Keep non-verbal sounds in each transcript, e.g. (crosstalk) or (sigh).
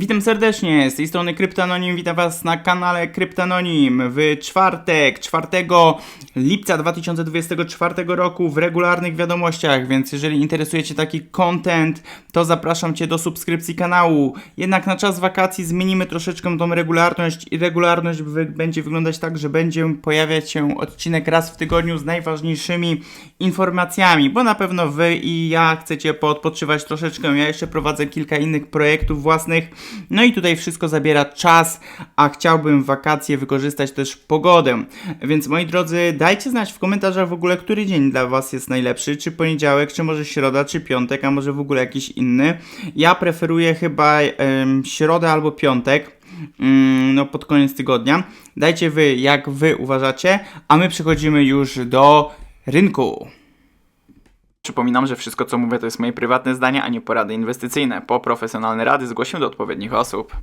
Witam serdecznie, z tej strony Kryptononim, witam Was na kanale Kryptononim w czwartek, 4 lipca 2024 roku w regularnych wiadomościach, więc jeżeli interesuje Cię taki content, to zapraszam Cię do subskrypcji kanału. Jednak na czas wakacji zmienimy troszeczkę tą regularność i regularność będzie wyglądać tak, że będzie pojawiać się odcinek raz w tygodniu z najważniejszymi informacjami, bo na pewno Wy i ja chcecie poodpoczywać troszeczkę, ja jeszcze prowadzę kilka innych projektów własnych, no i tutaj wszystko zabiera czas, a chciałbym wakacje wykorzystać też pogodę. Więc moi drodzy, dajcie znać w komentarzach w ogóle, który dzień dla Was jest najlepszy, czy poniedziałek, czy może środa, czy piątek, a może w ogóle jakiś inny. Ja preferuję chyba em, środę albo piątek. mm, No, pod koniec tygodnia. Dajcie wy, jak wy uważacie, a my przechodzimy już do rynku. Przypominam, że wszystko co mówię to jest moje prywatne zdanie, a nie porady inwestycyjne. Po profesjonalne rady zgłoszę do odpowiednich osób.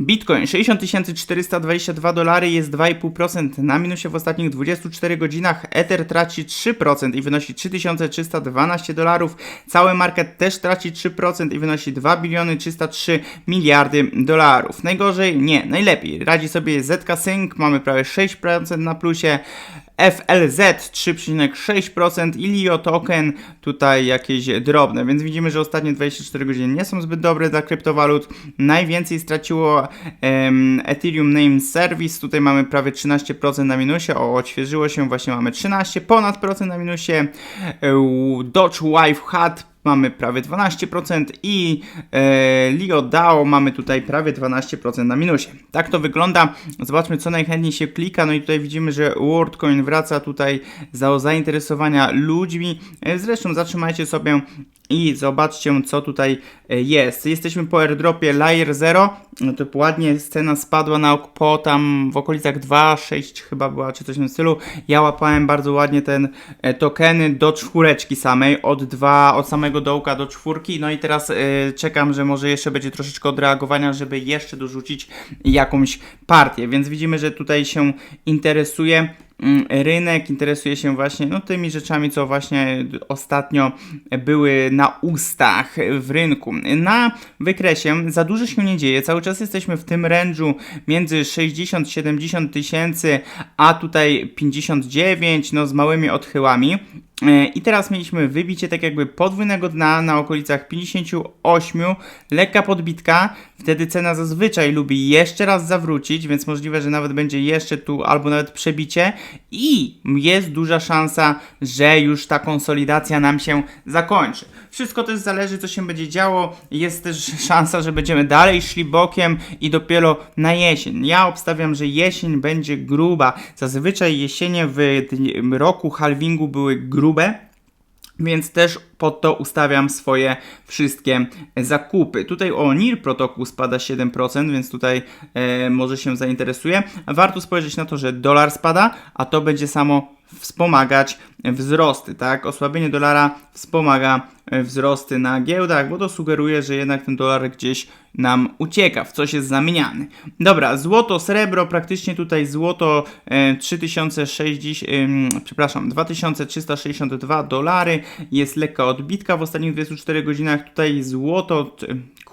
Bitcoin 60 422 dolary jest 2,5% na minusie w ostatnich 24 godzinach. Ether traci 3% i wynosi 3312 dolarów. Cały market też traci 3% i wynosi 2 biliony 303 miliardy dolarów. Najgorzej? Nie, najlepiej. Radzi sobie ZK Sync, mamy prawie 6% na plusie. FLZ 3,6% i LIO token tutaj jakieś drobne, więc widzimy, że ostatnie 24 godziny nie są zbyt dobre dla kryptowalut. Najwięcej straciło em, Ethereum Name Service, tutaj mamy prawie 13% na minusie, o odświeżyło się, właśnie mamy 13 ponad procent na minusie. E, Dodge Wife Hat mamy prawie 12% i e, Lio DAO mamy tutaj prawie 12% na minusie. Tak to wygląda. Zobaczmy, co najchętniej się klika. No i tutaj widzimy, że WorldCoin wraca tutaj za zainteresowania ludźmi. E, Zresztą zatrzymajcie sobie i zobaczcie, co tutaj e, jest. Jesteśmy po airdropie Layer 0. No to ładnie scena spadła na po tam w okolicach 2,6 chyba była, czy coś w tym stylu. Ja łapałem bardzo ładnie ten e, tokeny do czwóreczki samej, od 2, od samego dołka do czwórki. No i teraz e, czekam, że może jeszcze będzie troszeczkę odreagowania, żeby jeszcze dorzucić jakąś partię. Więc widzimy, że tutaj się interesuje rynek interesuje się właśnie no, tymi rzeczami, co właśnie ostatnio były na ustach w rynku. Na wykresie za dużo się nie dzieje, cały czas jesteśmy w tym range'u między 60-70 tysięcy, a tutaj 59, no z małymi odchyłami. E, I teraz mieliśmy wybicie tak jakby podwójnego dna na okolicach 58, lekka podbitka, wtedy cena zazwyczaj lubi jeszcze raz zawrócić, więc możliwe, że nawet będzie jeszcze tu albo nawet przebicie i jest duża szansa, że już ta konsolidacja nam się zakończy. Wszystko też zależy, co się będzie działo. Jest też szansa, że będziemy dalej szli bokiem i dopiero na jesień. Ja obstawiam, że jesień będzie gruba. Zazwyczaj jesienie w roku halvingu były grube. Więc też pod to ustawiam swoje wszystkie zakupy. Tutaj o NIR protokół spada 7%, więc tutaj e, może się zainteresuje. Warto spojrzeć na to, że dolar spada, a to będzie samo wspomagać wzrosty, tak? Osłabienie dolara wspomaga e, wzrosty na giełdach, bo to sugeruje, że jednak ten dolar gdzieś nam ucieka, w coś jest zamieniany. Dobra, złoto, srebro, praktycznie tutaj złoto e, 3060, ym, przepraszam, 2362 dolary, jest lekka odbitka w ostatnich 24 godzinach, tutaj złoto,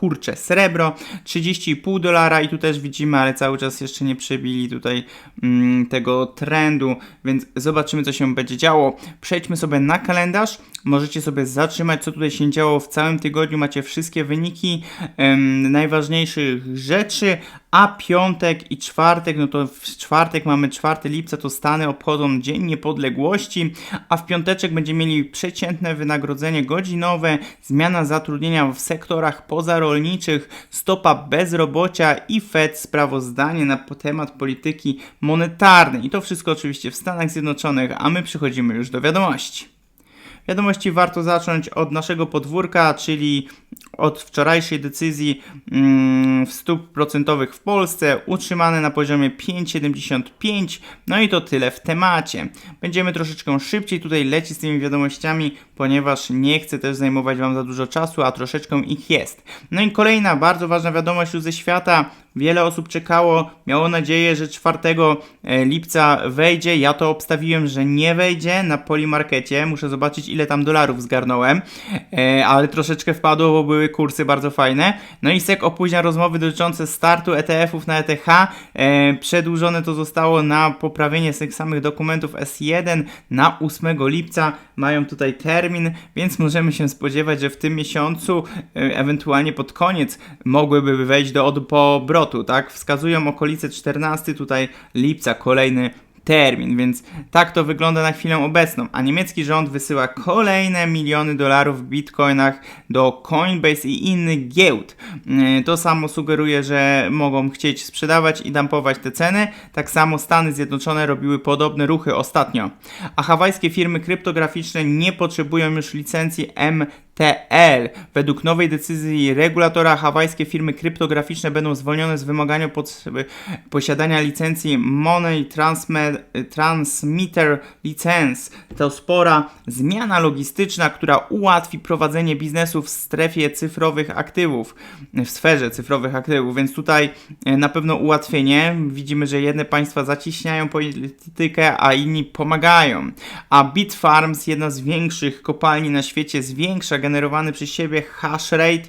kurczę, srebro 30,5 dolara i tu też widzimy, ale cały czas jeszcze nie przebili tutaj mm, tego trendu, więc zobaczymy co się będzie działo. Przejdźmy sobie na kalendarz, możecie sobie zatrzymać co tutaj się działo w całym tygodniu, macie wszystkie wyniki em, najważniejszych rzeczy, a piątek i czwartek, no to w czwartek mamy 4 lipca, to Stany obchodzą Dzień Niepodległości, a w piąteczek będziemy mieli przeciętne wynagrodzenie godzinowe, zmiana zatrudnienia w sektorach pozarolniczych, stopa bezrobocia i Fed sprawozdanie na temat polityki monetarnej. I to wszystko oczywiście w Stanach Zjednoczonych, a my przechodzimy już do wiadomości. Wiadomości warto zacząć od naszego podwórka, czyli od wczorajszej decyzji mm, w stóp procentowych w Polsce, utrzymane na poziomie 5,75. No i to tyle w temacie. Będziemy troszeczkę szybciej tutaj lecieć z tymi wiadomościami, ponieważ nie chcę też zajmować Wam za dużo czasu, a troszeczkę ich jest. No i kolejna bardzo ważna wiadomość ze świata Wiele osób czekało, miało nadzieję, że 4 e, lipca wejdzie. Ja to obstawiłem, że nie wejdzie na Polimarkecie. Muszę zobaczyć, ile tam dolarów zgarnąłem, e, ale troszeczkę wpadło, bo były kursy bardzo fajne. No i SEC opóźnia rozmowy dotyczące startu ETF-ów na ETH. E, przedłużone to zostało na poprawienie tych samych dokumentów S1 na 8 lipca. Mają tutaj termin, więc możemy się spodziewać, że w tym miesiącu, ewentualnie pod koniec, mogłyby wejść do od- po tak? Wskazują okolice 14 tutaj lipca, kolejny termin, więc tak to wygląda na chwilę obecną. A niemiecki rząd wysyła kolejne miliony dolarów w bitcoinach do Coinbase i innych giełd. Yy, To samo sugeruje, że mogą chcieć sprzedawać i dumpować te ceny. Tak samo Stany Zjednoczone robiły podobne ruchy ostatnio. A hawajskie firmy kryptograficzne nie potrzebują już licencji MTL. Według nowej decyzji regulatora hawajskie firmy kryptograficzne będą zwolnione z wymagania posiadania licencji Money Transmitter License. To spora zmiana logistyczna, która ułatwi prowadzenie biznesu w strefie cyfrowych aktywów, w sferze cyfrowych aktywów, więc tutaj e, na pewno ułatwienie. Widzimy, że jedne państwa zaciśniają politykę, a inni pomagają. A Bitfarms, jedna z większych kopalni na świecie, zwiększa generowany przez siebie hash rate,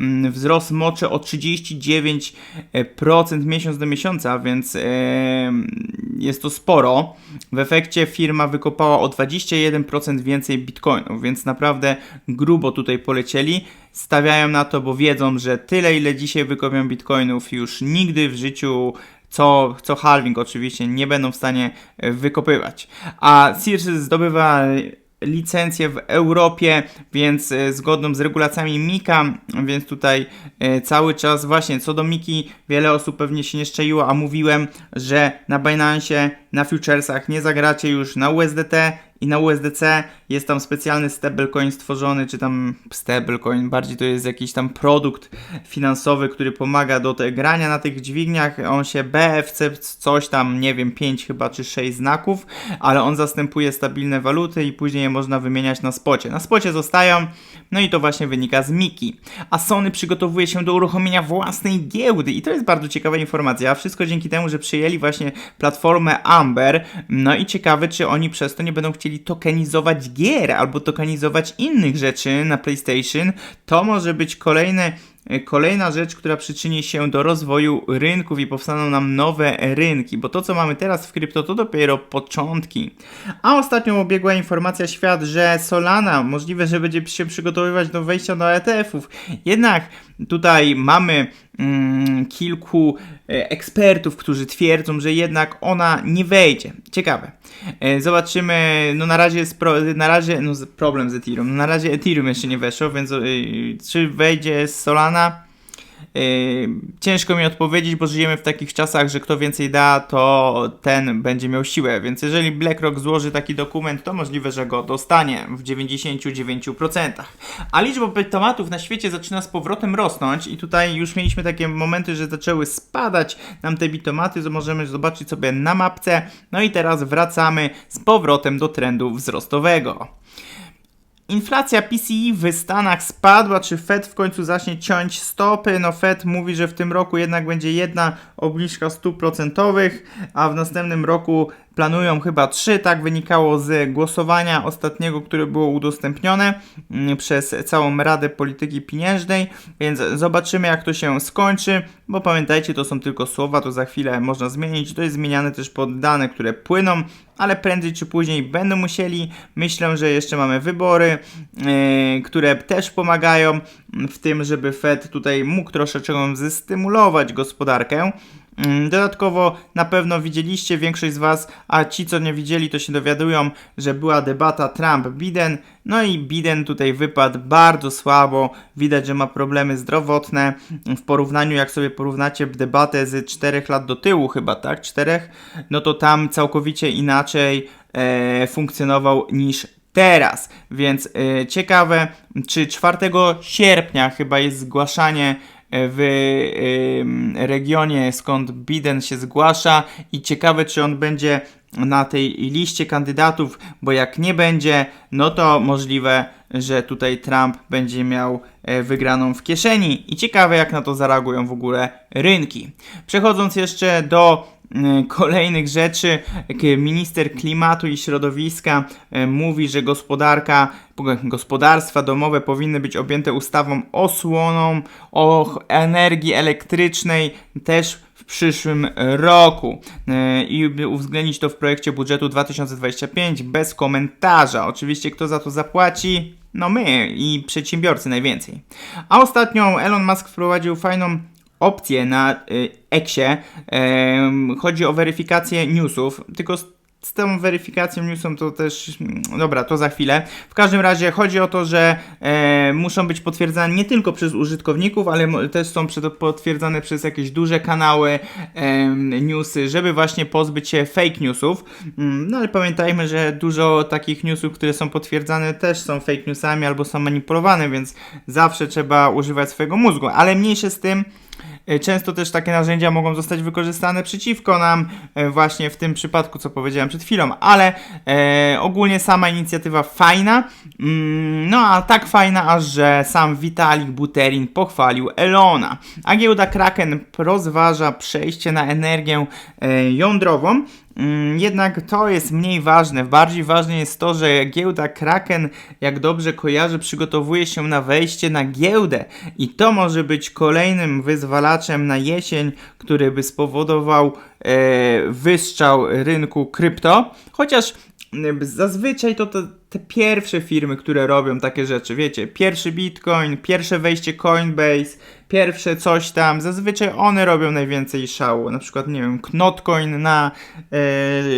mm, wzrost moczy o 39% miesiąc do miesiąca, więc jest to sporo. W efekcie firma wykopała o 21% więcej bitcoinów, więc naprawdę grubo tutaj polecieli. Stawiają na to, bo wiedzą, że tyle, ile dzisiaj wykopią bitcoinów, już nigdy w życiu co, co halving oczywiście nie będą w stanie e, wykopywać. A Circe zdobywa licencję w Europie, więc e, zgodną z regulacjami MIKA, więc tutaj e, cały czas właśnie co do Miki wiele osób pewnie się nie szczaiło, a mówiłem, że na Binance, na futuresach nie zagracie już na USDT i na USDC jest tam specjalny stablecoin stworzony, czy tam stablecoin, bardziej to jest jakiś tam produkt finansowy, który pomaga do te grania na tych dźwigniach. On się BFC coś tam, nie wiem, 5 chyba czy 6 znaków, ale on zastępuje stabilne waluty i później je można wymieniać na spocie. Na spocie zostają, no i to właśnie wynika z Miki. A Sony przygotowuje się do uruchomienia własnej giełdy i to jest bardzo ciekawa informacja. Wszystko dzięki temu, że przyjęli właśnie platformę Amber. No i ciekawe, czy oni przez to nie będą chcieli tokenizować gier albo tokenizować innych rzeczy na PlayStation. To może być kolejne Kolejna rzecz, która przyczyni się do rozwoju rynków i powstaną nam nowe rynki, bo to co mamy teraz w krypto to dopiero początki. A ostatnio obiegła informacja świat, że Solana możliwe, że będzie się przygotowywać do wejścia do ETF-ów. Jednak tutaj mamy kilku e, ekspertów, którzy twierdzą, że jednak ona nie wejdzie. Ciekawe. E, zobaczymy, no na razie jest pro, na razie, no problem z Ethereum. Na razie Ethereum jeszcze nie weszło, więc e, czy wejdzie Solana? Yy, ciężko mi odpowiedzieć, bo żyjemy w takich czasach, że kto więcej da, to ten będzie miał siłę. Więc jeżeli BlackRock złoży taki dokument, to możliwe, że go dostanie w 99%. A liczba tematów na świecie zaczyna z powrotem rosnąć i tutaj już mieliśmy takie momenty, że zaczęły spadać nam te bitomaty, to możemy zobaczyć sobie na mapce. No i teraz wracamy z powrotem do trendu wzrostowego. Inflacja PCE w Stanach spadła, czy Fed w końcu zacznie ciąć stopy? No Fed mówi, że w tym roku jednak będzie jedna obniżka stóp procentowych, a w następnym roku planują chyba trzy, tak wynikało z głosowania ostatniego, które było udostępnione mm, przez całą Radę Polityki Pieniężnej, więc zobaczymy jak to się skończy, bo pamiętajcie, to są tylko słowa, to za chwilę można zmienić, to jest zmieniane też pod dane, które płyną, ale prędzej czy później będą musieli. Myślę, że jeszcze mamy wybory, yy, które też pomagają w tym, żeby Fed tutaj mógł troszeczkę zestymulować gospodarkę. Mm, Dodatkowo na pewno widzieliście większość z Was, a ci co nie widzieli to się dowiadują, że była debata Trump-Biden, no i Biden tutaj wypadł bardzo słabo, widać, że ma problemy zdrowotne w porównaniu, jak sobie porównacie debatę z 4 lat do tyłu chyba, tak? 4? No to tam całkowicie inaczej e, funkcjonował niż teraz. Więc e, ciekawe, czy 4 sierpnia chyba jest zgłaszanie w regionie, skąd Biden się zgłasza i ciekawe, czy on będzie na tej liście kandydatów, bo jak nie będzie, no to możliwe, że tutaj Trump będzie miał e, wygraną w kieszeni i ciekawe jak na to zareagują w ogóle rynki. Przechodząc jeszcze do kolejnych rzeczy, jak minister klimatu i środowiska e, mówi, że gospodarka, gospodarstwa domowe powinny być objęte ustawą osłoną o energii elektrycznej też w przyszłym roku i uwzględnić to w projekcie budżetu 2025 bez komentarza. Oczywiście kto za to zapłaci? No my i przedsiębiorcy najwięcej. A ostatnio Elon Musk wprowadził fajną opcję na y, Exie. Em, chodzi o weryfikację newsów, tylko z, tą weryfikacją newsą to też, mm, dobra, to za chwilę. W każdym razie chodzi o to, że e, muszą być potwierdzane nie tylko przez użytkowników, ale też są potwierdzane przez jakieś duże kanały em, newsy, żeby właśnie pozbyć się fake newsów. Mm, No ale pamiętajmy, że dużo takich newsów, które są potwierdzane też są fake newsami albo są manipulowane, więc zawsze trzeba używać swojego mózgu. Ale mniejsze z tym, E, Często też takie narzędzia mogą zostać wykorzystane przeciwko nam, e, właśnie w tym przypadku, co powiedziałem przed chwilą, ale e, ogólnie sama inicjatywa fajna, mm, no a tak fajna, aż że sam Vitalik Buterin pochwalił Elona. A giełda Kraken rozważa przejście na energię e, jądrową, Jednak to jest mniej ważne. Bardziej ważne jest to, że giełda Kraken, jak dobrze kojarzę, przygotowuje się na wejście na giełdę. I to może być kolejnym wyzwalaczem na jesień, który by spowodował e, wystrzał rynku krypto. Chociaż mm, zazwyczaj to te, te pierwsze firmy, które robią takie rzeczy, wiecie, pierwszy Bitcoin, pierwsze wejście Coinbase, pierwsze coś tam, zazwyczaj one robią najwięcej szału, na przykład, nie wiem, Knotcoin na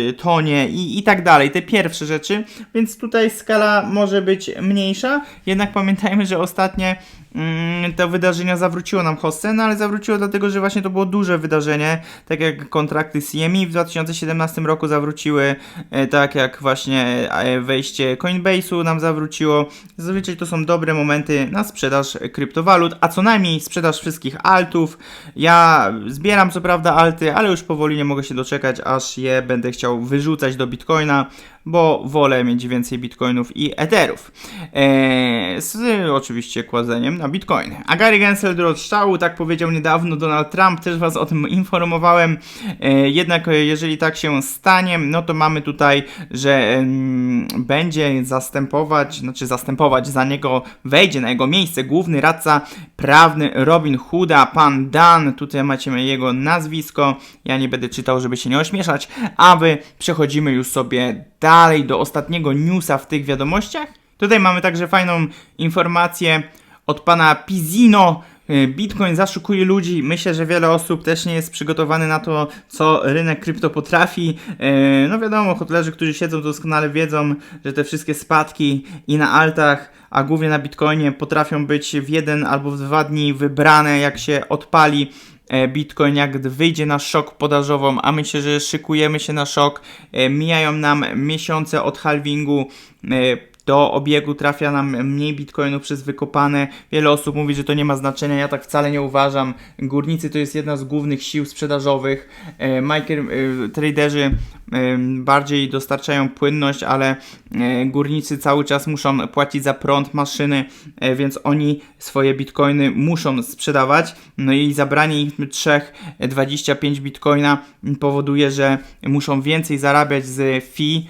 e, tonie i, i tak dalej, te pierwsze rzeczy, więc tutaj skala może być mniejsza, jednak pamiętajmy, że ostatnie mm, to wydarzenia zawróciło nam hossę, no ale zawróciło dlatego, że właśnie to było duże wydarzenie, tak jak kontrakty CME w 2017 roku zawróciły, e, tak jak właśnie e, wejście Coinbase'u nam zawróciło. Zazwyczaj to są dobre momenty na sprzedaż kryptowalut, a co najmniej sprzedaż wszystkich altów. Ja zbieram co prawda alty, ale już powoli nie mogę się doczekać, aż je będę chciał wyrzucać do Bitcoina, bo wolę mieć więcej bitcoinów i etherów. Eee, z oczywiście kładzeniem na bitcoiny. A Gary Gensler do rozstrzału, tak powiedział niedawno Donald Trump, też was o tym informowałem. Eee, jednak e, jeżeli tak się stanie, no to mamy tutaj, że będzie zastępować, znaczy zastępować za niego, wejdzie na jego miejsce główny radca prawny Robin Hooda, pan Dan, tutaj macie jego nazwisko, ja nie będę czytał, żeby się nie ośmieszać, a wy przechodzimy już sobie dalej do ostatniego newsa w tych wiadomościach. Tutaj mamy także fajną informację od pana Pizino. Y, Bitcoin zaszukuje ludzi. Myślę, że wiele osób też nie jest przygotowany na to, co rynek krypto potrafi. Y, No wiadomo, hotelerzy, którzy siedzą doskonale wiedzą, że te wszystkie spadki i na altach, a głównie na Bitcoinie potrafią być w jeden albo w dwa dni wybrane, jak się odpali Bitcoin, jak wyjdzie na szok podażową, a myślę, że szykujemy się na szok. E, Mijają nam miesiące od halvingu. Do obiegu trafia nam mniej bitcoinów przez wykopane. Wiele osób mówi, że to nie ma znaczenia. Ja tak wcale nie uważam. Górnicy to jest jedna z głównych sił sprzedażowych. E, e, traderzy e, bardziej dostarczają płynność, ale górnicy cały czas muszą płacić za prąd maszyny, więc oni swoje bitcoiny muszą sprzedawać. No i zabranie ich 3,25 bitcoina powoduje, że muszą więcej zarabiać z fee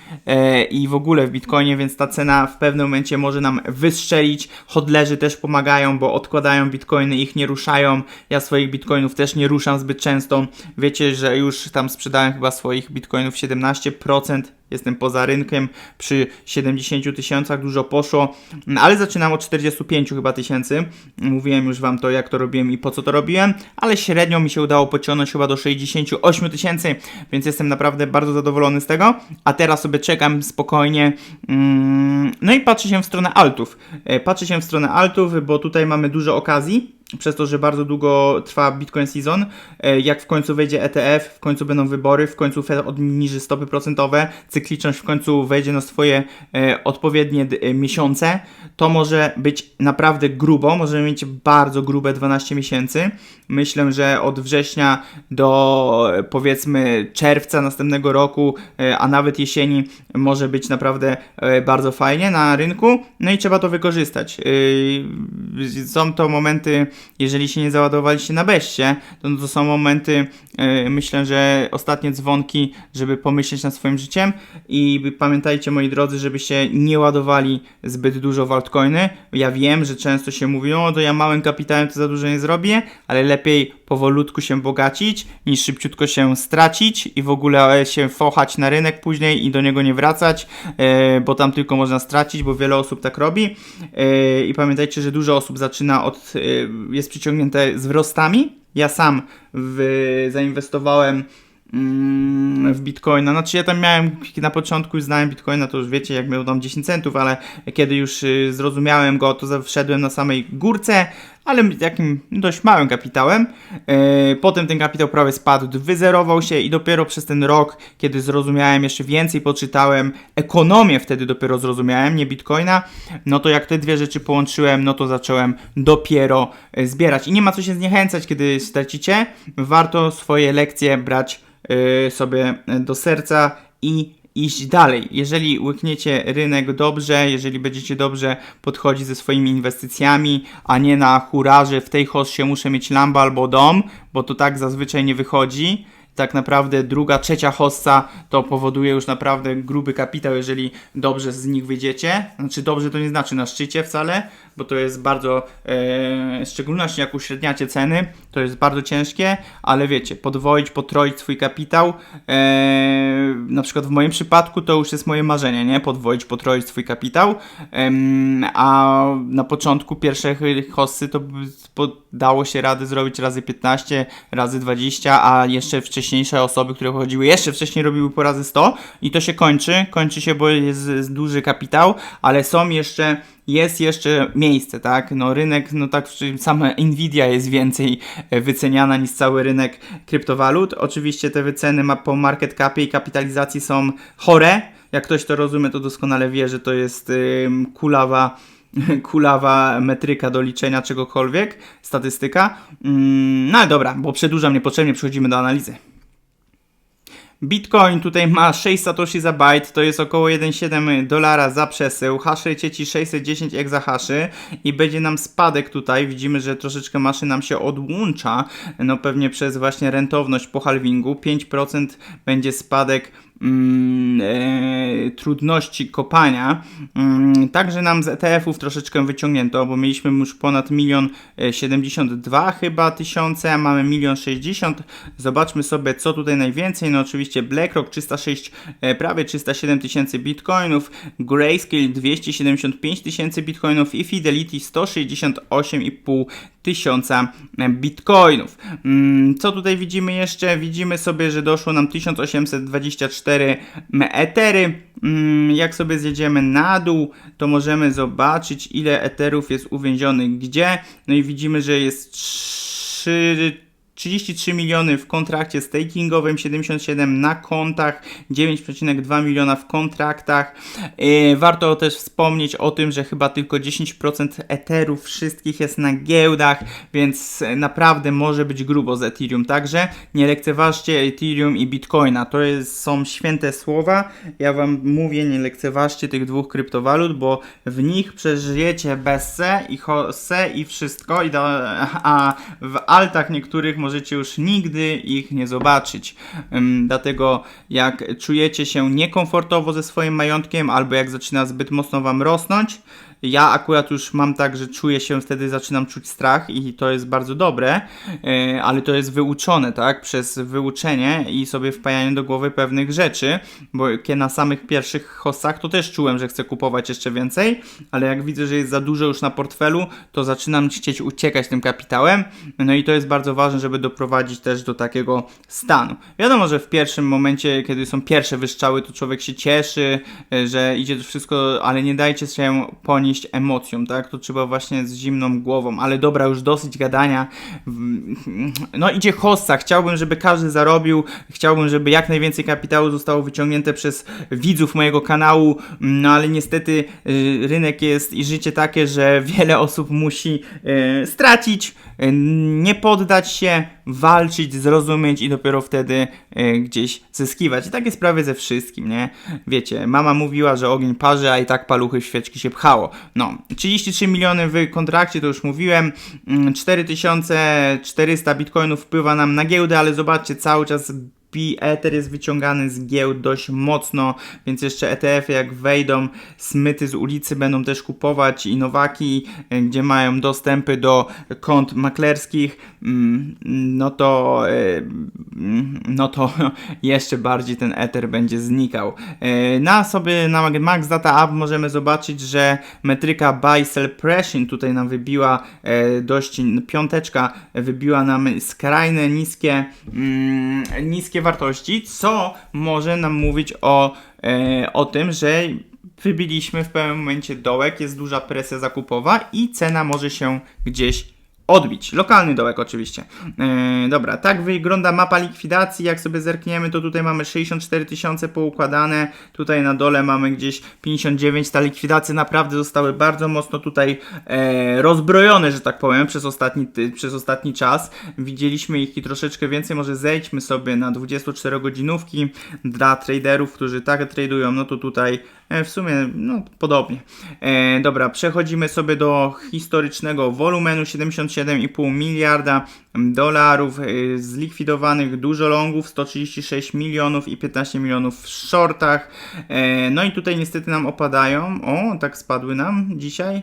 i w ogóle w bitcoinie, więc ta cena w pewnym momencie może nam wystrzelić. Hodlerzy też pomagają, bo odkładają bitcoiny, ich nie ruszają. Ja swoich bitcoinów też nie ruszam zbyt często. Wiecie, że już tam sprzedałem chyba swoich bitcoinów 17%. Jestem poza rynkiem przy 70 tysiącach, dużo poszło, ale zaczynam od 45 chyba tysięcy. Mówiłem już Wam to, jak to robiłem i po co to robiłem, ale średnio mi się udało pociągnąć chyba do 68 tysięcy, więc jestem naprawdę bardzo zadowolony z tego. A teraz sobie czekam spokojnie. Mm, No i patrzę się w stronę altów. E, Patrzę się w stronę altów, bo tutaj mamy dużo okazji. Przez to, że bardzo długo trwa Bitcoin Season, e, jak w końcu wejdzie ETF, w końcu będą wybory, w końcu Fed obniży stopy procentowe, cykliczność w końcu wejdzie na swoje e, odpowiednie e, miesiące, to może być naprawdę grubo, możemy mieć bardzo grube 12 miesięcy. Myślę, że od września do powiedzmy czerwca następnego roku, a nawet jesieni może być naprawdę bardzo fajnie na rynku, no i trzeba to wykorzystać. Są to momenty, jeżeli się nie załadowaliście na beście, to, no to są momenty, yy, myślę, że ostatnie dzwonki, żeby pomyśleć nad swoim życiem i pamiętajcie moi drodzy, żebyście nie ładowali zbyt dużo w altcoiny. Ja wiem, że często się mówi, o to ja małym kapitałem to za dużo nie zrobię, ale lepiej powolutku się bogacić, niż szybciutko się stracić i w ogóle się fochać na rynek później i do niego nie wracać, e, bo tam tylko można stracić, bo wiele osób tak robi. E, I pamiętajcie, że dużo osób zaczyna od, e, jest przyciągnięte z wzrostami. Ja sam w, zainwestowałem mm, w Bitcoina. Znaczy ja tam miałem na początku już znałem Bitcoina, to już wiecie, jak miał tam 10 centów, ale kiedy już y, zrozumiałem go, to wszedłem na samej górce, ale takim dość małym kapitałem. E, Potem ten kapitał prawie spadł, wyzerował się i dopiero przez ten rok, kiedy zrozumiałem jeszcze więcej, poczytałem ekonomię, wtedy dopiero zrozumiałem, nie Bitcoina, no to jak te dwie rzeczy połączyłem, no to zacząłem dopiero e, zbierać. I nie ma co się zniechęcać, kiedy stracicie. Warto swoje lekcje brać e, sobie do serca i iść dalej. Jeżeli łykniecie rynek dobrze, jeżeli będziecie dobrze podchodzić ze swoimi inwestycjami, a nie na hura, że w tej hoście muszę mieć lambę albo dom, bo to tak zazwyczaj nie wychodzi. Tak naprawdę druga, trzecia hossa to powoduje już naprawdę gruby kapitał, jeżeli dobrze z nich wyjdziecie. Znaczy dobrze to nie znaczy na szczycie wcale, bo to jest bardzo, e, w szczególności jak uśredniacie ceny, to jest bardzo ciężkie, ale wiecie, podwoić, potroić swój kapitał, e, na przykład w moim przypadku to już jest moje marzenie, nie? Podwoić, potroić swój kapitał, em, a na początku pierwsze hossy to dało się rady zrobić razy 15, razy 20, a jeszcze wcześniejsze osoby, które chodziły jeszcze wcześniej robiły po razy 100 i to się kończy, kończy się, bo jest, jest duży kapitał, ale są jeszcze jest jeszcze miejsce, tak? No rynek, no tak, sama Nvidia jest więcej e, wyceniana niż cały rynek kryptowalut. Oczywiście te wyceny ma po market capie i kapitalizacji są chore. Jak ktoś to rozumie, to doskonale wie, że to jest ym, kulawa (laughs) kulawa metryka do liczenia czegokolwiek, statystyka. Mm, no ale dobra, bo przedłużam niepotrzebnie, przechodzimy do analizy. Bitcoin tutaj ma 6 satoshi za byte, to jest około 1,7 dolara za przesył, hash sieci 610 exahaszy i będzie nam spadek tutaj, widzimy, że troszeczkę maszyn nam się odłącza, no pewnie przez właśnie rentowność po halvingu, 5% będzie spadek mm, e, trudności kopania. Mm, także nam z ETF-ów troszeczkę wyciągnięto, bo mieliśmy już ponad milion e, 72 chyba tysiące, a mamy milion 60. Zobaczmy sobie, co tutaj najwięcej. No oczywiście BlackRock 306, e, prawie 307 tysięcy bitcoinów, Grayscale 275 tysięcy bitcoinów i Fidelity 168,5 tysiąca e, bitcoinów. Mm, Co tutaj widzimy jeszcze? Widzimy sobie, że doszło nam 1824 etery. Mm, Jak sobie zjedziemy na dół, to możemy zobaczyć, ile eterów jest uwięzionych gdzie. No i widzimy, że jest 3 33 miliony w kontrakcie stakingowym, 77 na kontach, 9,2 miliona w kontraktach. Yy, warto też wspomnieć o tym, że chyba tylko 10% eterów wszystkich jest na giełdach, więc naprawdę może być grubo z Ethereum. Także nie lekceważcie Ethereum i Bitcoina. To jest, są święte słowa. Ja wam mówię, nie lekceważcie tych dwóch kryptowalut, bo w nich przeżyjecie bezse i hosse i wszystko, i da, a w altach niektórych możecie już nigdy ich nie zobaczyć. Dlatego jak czujecie się niekomfortowo ze swoim majątkiem, albo jak zaczyna zbyt mocno wam rosnąć, ja akurat już mam tak, że czuję się wtedy, zaczynam czuć strach i to jest bardzo dobre, yy, ale to jest wyuczone, tak? Przez wyuczenie i sobie wpajanie do głowy pewnych rzeczy, bo na samych pierwszych hossach to też czułem, że chcę kupować jeszcze więcej, ale jak widzę, że jest za dużo już na portfelu, to zaczynam chcieć uciekać tym kapitałem, no i to jest bardzo ważne, żeby doprowadzić też do takiego stanu. Wiadomo, że w pierwszym momencie, kiedy są pierwsze wyszczały, to człowiek się cieszy, yy, że idzie to wszystko, ale nie dajcie się ponieść ponieść emocjom, tak? To trzeba właśnie z zimną głową, ale dobra, już dosyć gadania. No idzie hossa, chciałbym, żeby każdy zarobił, chciałbym, żeby jak najwięcej kapitału zostało wyciągnięte przez widzów mojego kanału, no ale niestety y, rynek jest i życie takie, że wiele osób musi y, stracić, y, nie poddać się, walczyć, zrozumieć i dopiero wtedy gdzieś zyskiwać. I takie sprawy ze wszystkim, nie? Wiecie, mama mówiła, że ogień parzy, a i tak paluchy w świeczki się pchało. No, 33 miliony w kontrakcie, to już mówiłem, Mm, 4400 bitcoinów wpływa nam na giełdę, ale zobaczcie, cały czas Pi Ether jest wyciągany z giełd dość mocno, więc jeszcze ETF-y jak wejdą, smyty z ulicy będą też kupować i nowaki, e, gdzie mają dostępy do kont maklerskich, mm, no to e, mm, no to (laughs) jeszcze bardziej ten Ether będzie znikał. E, Na sobie na Max Data App możemy zobaczyć, że metryka Buy Sell Pressing tutaj nam wybiła dość piąteczka wybiła nam skrajne niskie mm, wartości, co może nam mówić o, e, o tym, że wybiliśmy w pewnym momencie dołek, jest duża presja zakupowa i cena może się gdzieś odbić. Lokalny dołek oczywiście. E, dobra, tak wygląda mapa likwidacji. Jak sobie zerkniemy, to tutaj mamy 64 tysiące poukładane. Tutaj na dole mamy gdzieś 59. Ta likwidacje naprawdę zostały bardzo mocno tutaj e, rozbrojone, że tak powiem, przez ostatni, ty, przez ostatni czas. Widzieliśmy ich i troszeczkę więcej. Może zejdźmy sobie na 24 godzinówki dla traderów, którzy tak tradują. No to tutaj w sumie no, podobnie. E, dobra, przechodzimy sobie do historycznego wolumenu 77,5 miliarda dolarów e, zlikwidowanych dużo longów 136 milionów i 15 milionów w shortach. E, no i tutaj niestety nam opadają. O, tak spadły nam dzisiaj.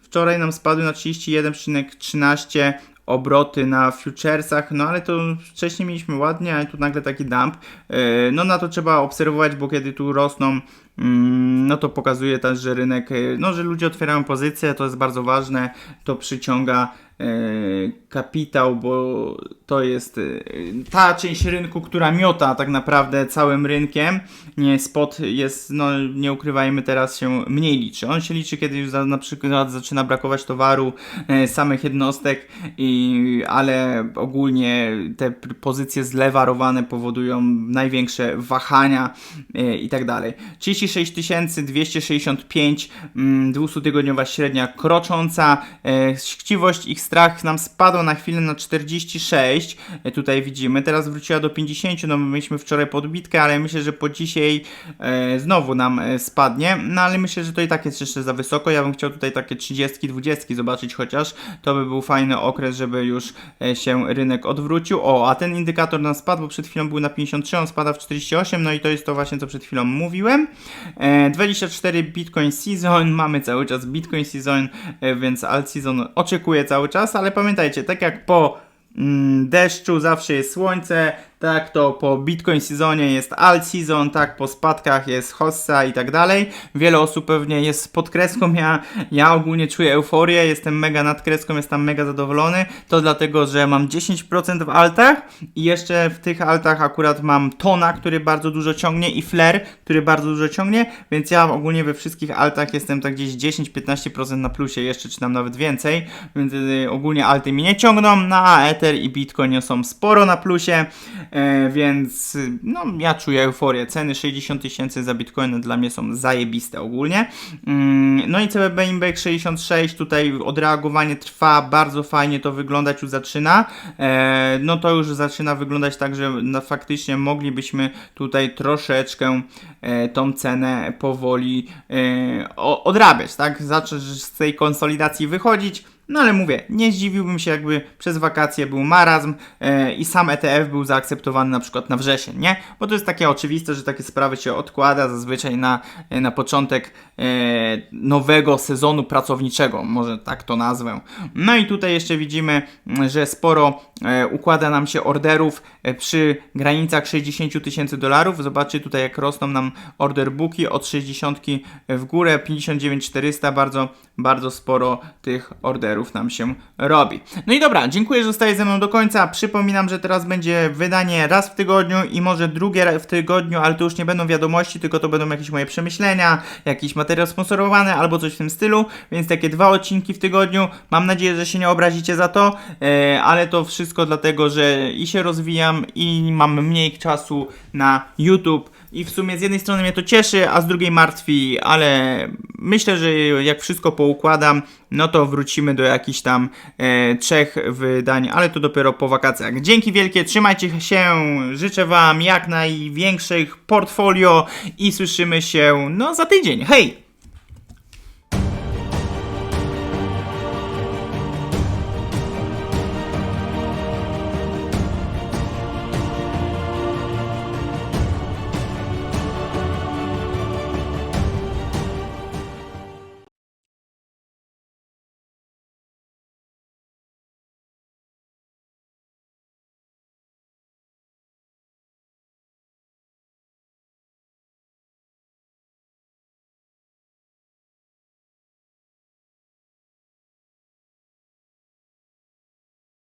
Wczoraj nam spadły na 31,13 obroty na futuresach, no ale to wcześniej mieliśmy ładnie, ale tu nagle taki dump. Yy, No na to trzeba obserwować, bo kiedy tu rosną, no to pokazuje też, że rynek, yy, no że ludzie otwierają pozycje, to jest bardzo ważne, to przyciąga yy, kapitał, bo to jest yy, ta część rynku, która miota tak naprawdę całym rynkiem. Nie, spot jest, no nie ukrywajmy, teraz się mniej liczy. On się liczy, kiedy już na przykład zaczyna brakować towaru, e, samych jednostek, i, ale ogólnie te pozycje zlewarowane powodują największe wahania e, i tak dalej. 36 265, mm, 200-tygodniowa średnia krocząca, e, chciwość ich strach nam spadła na chwilę na 46, e, tutaj widzimy, teraz wróciła do 50, no my mieliśmy wczoraj podbitkę, ale myślę, że po dzisiaj e, znowu nam spadnie, no ale myślę, że to i tak jest jeszcze za wysoko, ja bym chciał tutaj takie 30, 20 zobaczyć chociaż, to by był fajny okres, żeby już się rynek odwrócił, o, a ten indykator nam spadł, bo przed chwilą był na 53, on spada w 48, no i to jest to właśnie, co przed chwilą mówiłem, 24 Bitcoin Season, mamy cały czas Bitcoin Season, e, więc Alt Season oczekuje cały czas, ale pamiętajcie, tak jak po mm, deszczu zawsze jest słońce, tak to po Bitcoin sezonie jest alt season, tak po spadkach jest hossa i tak dalej. Wiele osób pewnie jest pod kreską, ja, ja ogólnie czuję euforię, jestem mega nad kreską, jestem mega zadowolony. To dlatego, że mam 10% w altach i jeszcze w tych altach akurat mam tona, który bardzo dużo ciągnie i flair, który bardzo dużo ciągnie, więc ja ogólnie we wszystkich altach jestem tak gdzieś 10-15% na plusie jeszcze, czy tam nawet więcej, więc y, ogólnie alty mi nie ciągną, no a Ether i Bitcoin są sporo na plusie, więc y, no ja czuję euforię. Ceny 60 tysięcy za Bitcoina dla mnie są zajebiste ogólnie. Mm, no i CBB Index 66, tutaj odreagowanie trwa, bardzo fajnie to wyglądać już zaczyna. E, no to już zaczyna wyglądać tak, że no, faktycznie moglibyśmy tutaj troszeczkę e, tą cenę powoli e, odrabiać, tak? Zacząć z tej konsolidacji wychodzić. No ale mówię, nie zdziwiłbym się, jakby przez wakacje był marazm e, i sam ETF był zaakceptowany na przykład na wrzesień, nie? Bo to jest takie oczywiste, że takie sprawy się odkłada zazwyczaj na, e, na początek e, nowego sezonu pracowniczego, może tak to nazwę. No i tutaj jeszcze widzimy, że sporo e, układa nam się orderów przy granicach 60 tysięcy dolarów. Zobaczcie tutaj, jak rosną nam order booki od 60 w górę, 59 400, bardzo, bardzo sporo tych orderów. Nam się robi. No i dobra, dziękuję, że zostajesz ze mną do końca. Przypominam, że teraz będzie wydanie raz w tygodniu i może drugie w tygodniu, ale to już nie będą wiadomości, tylko to będą jakieś moje przemyślenia, jakiś materiał sponsorowany albo coś w tym stylu, więc takie dwa odcinki w tygodniu. Mam nadzieję, że się nie obrazicie za to, e, ale to wszystko dlatego, że i się rozwijam i mam mniej czasu na YouTube. I w sumie z jednej strony mnie to cieszy, a z drugiej martwi, ale myślę, że jak wszystko poukładam, no to wrócimy do jakichś tam e, trzech wydań, ale to dopiero po wakacjach. Dzięki wielkie, trzymajcie się, życzę Wam jak największych portfolio i słyszymy się no za tydzień. Hej!